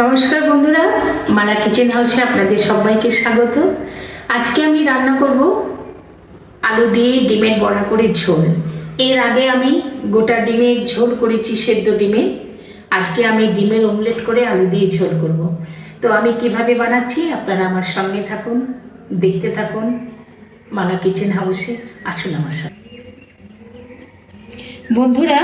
নমস্কার বন্ধুরা, মালা কিচেন হাউসে আপনাদের সবাইকে স্বাগত। আজকে আমি রান্না করব আলু দিয়ে ডিমের বড়া করে ঝোল। এর আগে আমি গোটা ডিমের ঝোল করেছি, সেদ্ধ ডিমের আজকে আমি ডিমের অমলেট করে আলু দিয়ে ঝোল করব। তো আমি কীভাবে বানাচ্ছি, আপনারা আমার সঙ্গে থাকুন, দেখতে থাকুন মালা কিচেন হাউসে। আসুন আমার সাথে। বন্ধুরা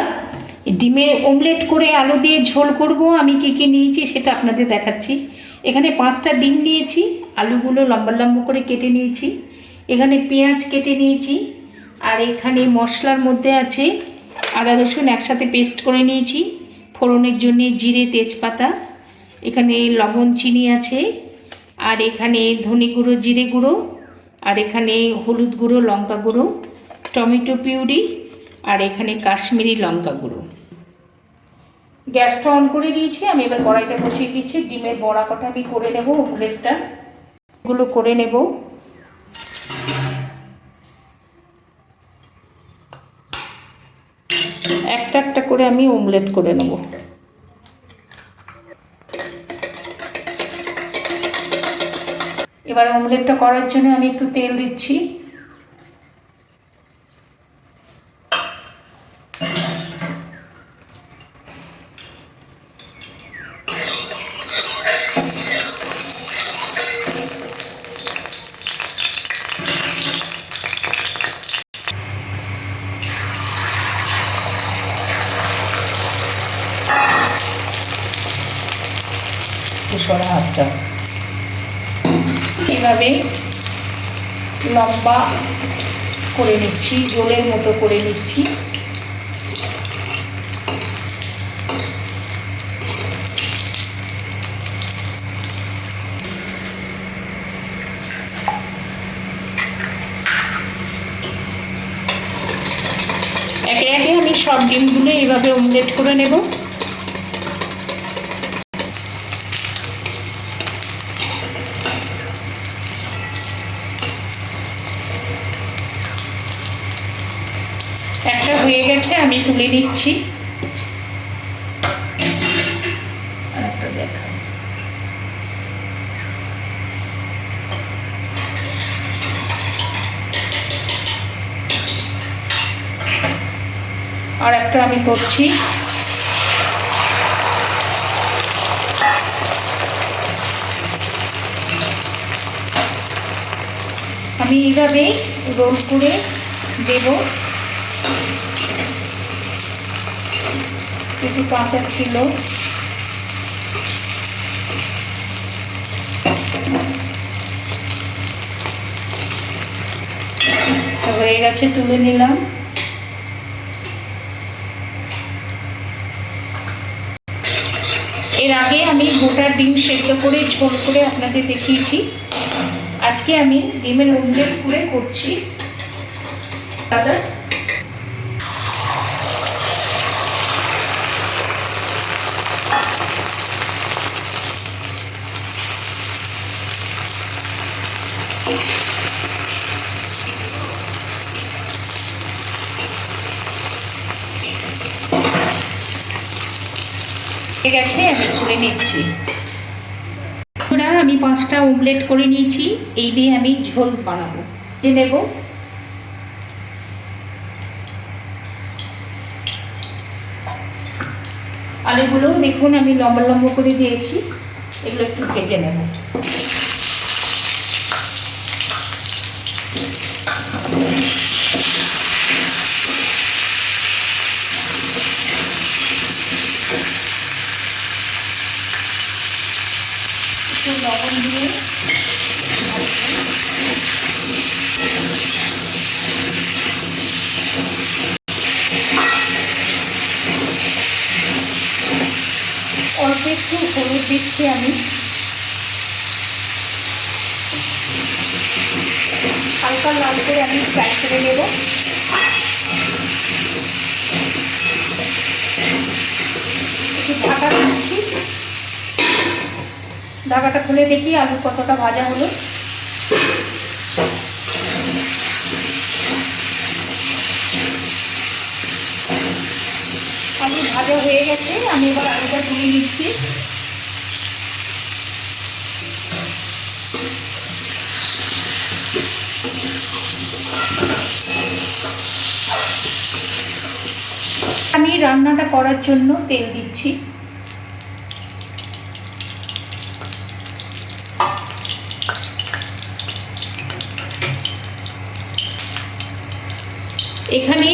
ডিমের অমলেট করে আলু দিয়ে ঝোল করব, আমি কী কী নিয়েছি সেটা আপনাদের দেখাচ্ছি। এখানে পাঁচটা ডিম নিয়েছি, আলুগুলো লম্বা লম্বা করে কেটে নিয়েছি। এখানে পেঁয়াজ কেটে নিয়েছি, আর এখানে মশলার মধ্যে আছে আদা রসুন একসাথে পেস্ট করে নিয়েছি, ফোড়নের জন্য জিরে, তেজপাতা। এখানে লবণ, চিনি আছে, আর এখানে ধনে গুঁড়ো, জিরে গুঁড়ো, আর এখানে হলুদ গুঁড়ো, লঙ্কা গুঁড়ো, টমেটো পিউরি, আর এখানে কাশ্মীরি লঙ্কা গুঁড়ো। গ্যাসটা অন করে দিয়েছি, আমি এবার কড়াইটা বসিয়ে দিচ্ছি, ডিমের বড়া কটা আমি করে নেব অমলেটটা গুলো করে নেব। একটা একটা করে আমি অমলেট করে নেব। এবার অমলেটটা করার জন্য আমি একটু তেল দিচ্ছি। সরা হাতটা। এভাবে লম্বা করে নিচ্ছি, জোলের মতো করে নিচ্ছি। আমি সব ডিমগুলো এইভাবে অমলেট করে নেব একটা হয়ে গেছে আমি তুলে নিচ্ছি। আর একটা আমি করছি। আমি এইভাবে রোল করে দেব। একটু কাঁচা ছিল। হয়ে গেছে, তুলে নিলাম। এর আগে আমি গোটা ডিম সেদ্ধ করে, ঝোল করে আপনাদের দেখিয়েছি। আজকে আমি ডিমের অমলেট করে করছি। দাদা? ঠিক গেছে আমি তুলে নিচ্ছি। ওরা, আমি পাঁচটা ওমলেট করে নিয়েছি, এই দিয়ে আমি ঝোল বানাবো। যে নেব। আলুগুলো দেখুন, আমি লম্বা লম্বা করে দিয়েছি, এগুলো একটু ভেজে নেব একটু লবণ দিয়ে অল্প একটু হলুদ দিচ্ছি আমি হালকা লাল করে আমি ফ্রাই করে নেব। ঢাকা দিচ্ছি ঢাকাটা খুলে দেখি আলু কতটা ভাজা হলো। আলু ভাজা হয়ে গেছে, আমি এবার আলুটা তুলে নিচ্ছি। রান্নাটা করার জন্য তেল দিচ্ছি। এখানে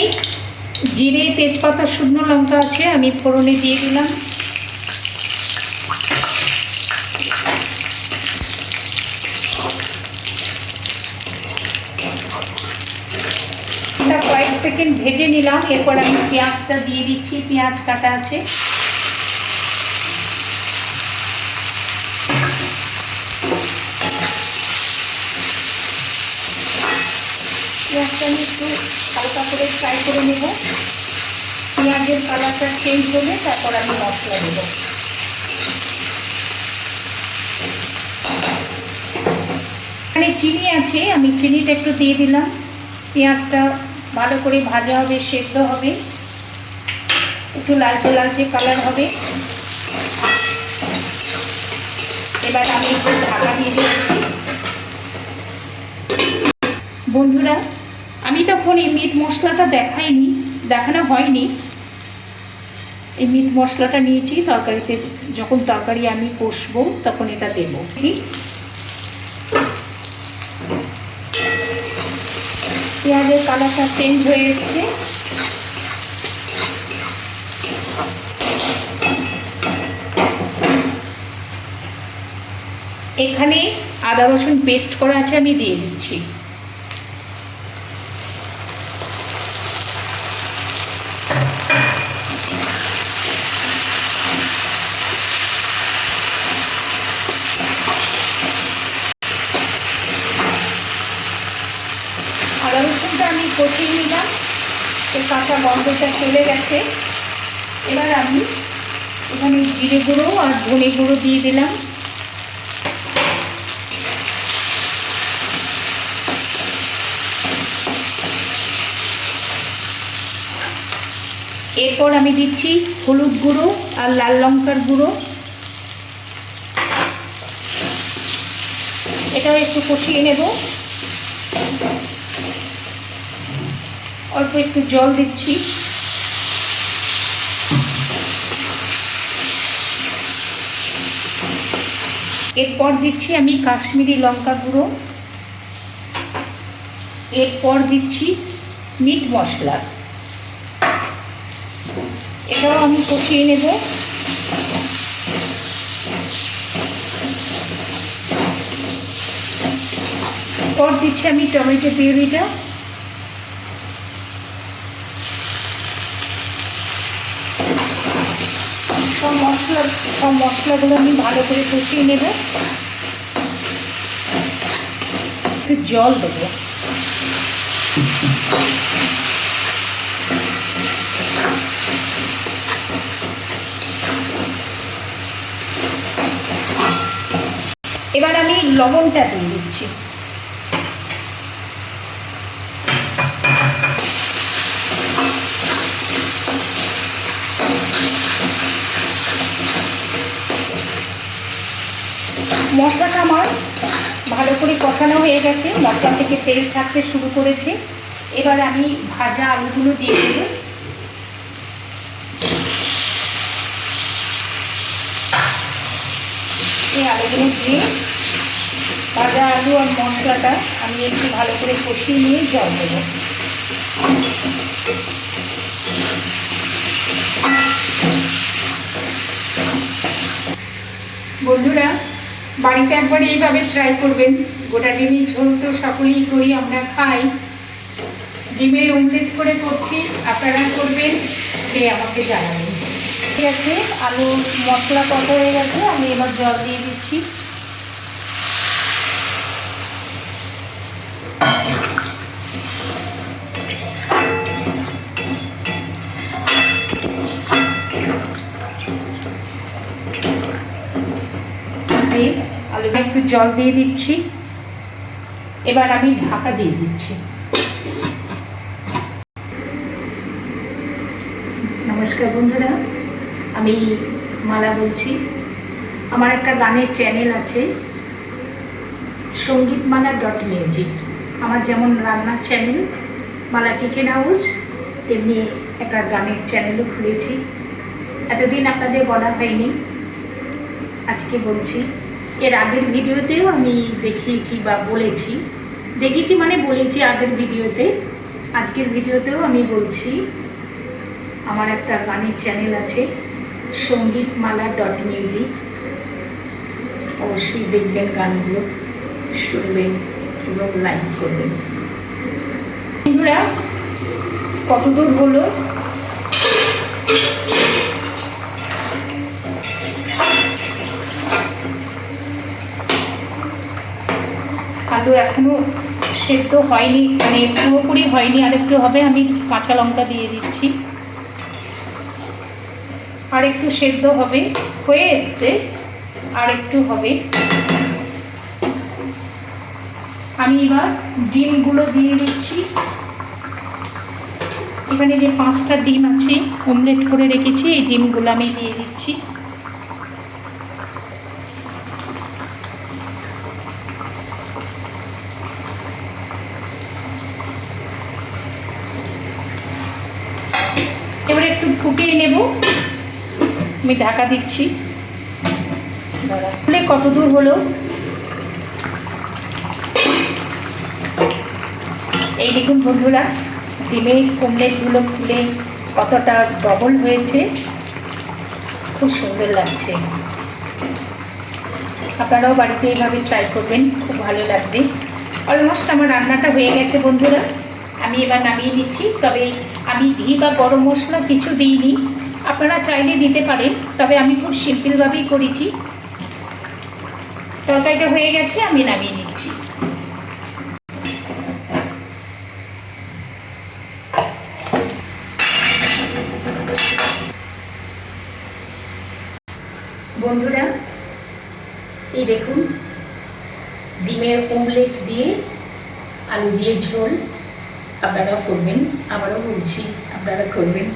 জিরে, তেজপাতা, শুকনো লঙ্কা আছে, আমি ফোড়নে দিয়ে দিলাম এটা কয়েক সেকেন্ড ভেজে নিলাম, এরপর আমি পেঁয়াজটা দিয়ে দিচ্ছি, পেঁয়াজ কাটা আছে। পেঁয়াজটা আমি একটু হালকা করে ফ্রাই করে নেব। পেঁয়াজের কালারটা চেঞ্জ হলে তারপর আমি মশলা দেবো। এখানে চিনি আছে, আমি চিনিটা একটু দিয়ে দিলাম। পেঁয়াজটা ভালো করে ভাজা হবে, সেদ্ধ হবে। একটু লালচে লালচে কালার হবে। এবার আমি একটু ঢাকা দিয়ে দিচ্ছি। বন্ধুরা, আমি তখন এই মিট মশলাটা দেখাইনি, দেখানো হয়নি। এই মিট মশলাটা নিয়েছি, তরকারিতে যখন তরকারি আমি কষবো, তখন এটা দেবো। ঠিক পেঁয়াজের কালারটা চেঞ্জ হয়ে এসছে এখানে আদা রসুন পেস্ট করা আছে আমি দিয়ে দিচ্ছি আদা রসুনটা আমি কষিয়ে নিলাম এর কাঁচা গন্ধটা চলে গেছে। এবার আমি এখানে জিরে গুঁড়ো আর ধনে গুঁড়ো দিয়ে দিলাম। এরপর আমি দিচ্ছি হলুদ গুঁড়ো আর লাল লঙ্কার গুঁড়ো। এটাও একটু কষিয়ে নেব। অল্প একটু জল দিচ্ছি। এরপর দিচ্ছি আমি কাশ্মীরি লঙ্কা গুঁড়ো। এরপর দিচ্ছি মিট মশলা। এটাও আমি কষিয়ে নেব। পর দিচ্ছি আমি টমেটো পিউরিটা সব মশলা, সব মশলাগুলো আমি ভালো করে কষিয়ে নেব। একটু জল দেবো। এবার আমি লবণটা দিয়ে দিচ্ছি। মশলাটা আমার ভালো করে কষানো হয়ে গেছে। মশলা থেকে তেল ছাড়তে শুরু করেছে। এবার আমি ভাজা আলুগুলো দিয়ে দেব। এই আলুগুলো দিয়ে ভাজা আলু আর মশলাটা আমি একটু ভালো করে কষিয়ে নিয়ে জল দেবো। বন্ধুরা বাড়িতে একবার এইভাবে ট্রাই করবেন। গোটা ডিমের ঝোল তো সকলেই করি, আমরা খাই। ডিমের অমলেট করে করছি, আপনারা করবেন সে আমাকে জানাবেন। ঠিক আছে, আলু মশলা কত হয়ে গেছে, আমি এবার জল দিয়ে দিচ্ছি। একটু জল দিয়ে দিচ্ছি। এবার আমি ঢাকা দিয়ে দিচ্ছি। নমস্কার বন্ধুরা, আমি মালা বলছি। আমার একটা গানের চ্যানেল আছে সংগীত সঙ্গীতমালা ডট মিউজিক আমার যেমন রান্নার চ্যানেল মালা কিচেন হাউস তেমনি একটা গানের চ্যানেলও খুলেছি। এতদিন আপনাদের বলা হয়নি, আজকে বলছি। এর আগের ভিডিওতেও আমি দেখিয়েছি বা বলেছি। দেখেছি মানে বলেছি আগের ভিডিওতে। আজকের ভিডিওতেও আমি বলছি, আমার একটা গানের চ্যানেল আছে সংগীত মালা ডট মিউজিক অবশ্যই দেখবেন গানগুলো, শুনবেন এবং লাইক করবেন। বন্ধুরা কতদূর হলো? আলু এখনও সেদ্ধ হয়নি মানে পুরোপুরি হয়নি, আর একটু হবে, আমি কাঁচা লঙ্কা দিয়ে দিচ্ছি। আর একটু সেদ্ধ হবে, হয়ে এসছে, আর একটু হবে। আমি এবার ডিমগুলো দিয়ে দিচ্ছি। এখানে যে পাঁচটা ডিম আছে অমলেট করে রেখেছি, এই ডিমগুলো আমি দিয়ে দিচ্ছি এবারে একটু ফুটিয়ে নেব আমি ঢাকা দিচ্ছি। খুলে কত দূর হলো? এই দেখুন বন্ধুরা ডিমের কুমড়েগুলো খুলে কতটা ডবল হয়েছে। খুব সুন্দর লাগছে। আপনারাও বাড়িতে এইভাবে ট্রাই করবেন, খুব ভালো লাগবে। অলমোস্ট আমার রান্নাটা হয়ে গেছে বন্ধুরা। আমি এবার নামিয়ে নিচ্ছি, তবে আমি ঘি বা গরম মশলা কিছু দিইনি। আপনারা চাইলে দিতে পারেন, তবে আমি খুব সিম্পলভাবেই করেছি। তরকারিটা হয়ে গেছে, আমি নামিয়ে নিচ্ছি। বন্ধুরা, এই দেখুন, ডিমের অমলেট দিয়ে আলু দিয়ে ঝোল। আপনারাও করবেন, আবারও বলছি, আপনারা করবেন।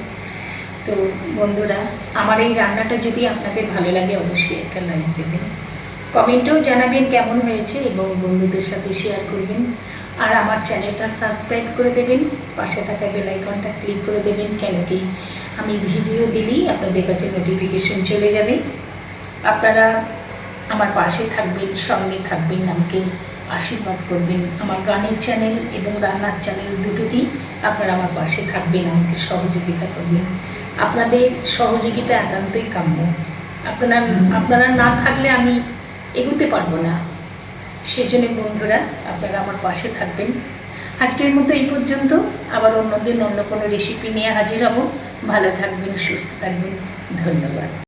তো বন্ধুরা, আমার এই রান্নাটা যদি আপনাদের ভালো লাগে, অবশ্যই একটা লাইক দেবেন। কমেন্টেও জানাবেন কেমন হয়েছে এবং বন্ধুদের সাথে শেয়ার করবেন। আর আমার চ্যানেলটা সাবস্ক্রাইব করে দেবেন, পাশে থাকা বেলাইকনটা ক্লিক করে দেবেন, কেন কি আমি ভিডিও দিলেই আপনাদের কাছে নোটিফিকেশন চলে যাবে। আপনারা আমার পাশে থাকবেন, সঙ্গে থাকবেন, আমাকে আশীর্বাদ করবেন। আমার গানের চ্যানেল এবং রান্নার চ্যানেল দুটোতেই আপনারা আমার পাশে থাকবেন, আমাকে সহযোগিতা করবেন। আপনাদের সহযোগিতা একান্তই কাম্য। আপনার, আপনারা না থাকলে আমি এগোতে পারব না। সেজন্য বন্ধুরা, আপনারা আমার পাশে থাকবেন। আজকের মতো এই পর্যন্ত। আবার অন্যদিন অন্য কোনো রেসিপি নিয়ে হাজির হব। ভালো থাকবেন, সুস্থ থাকবেন। ধন্যবাদ।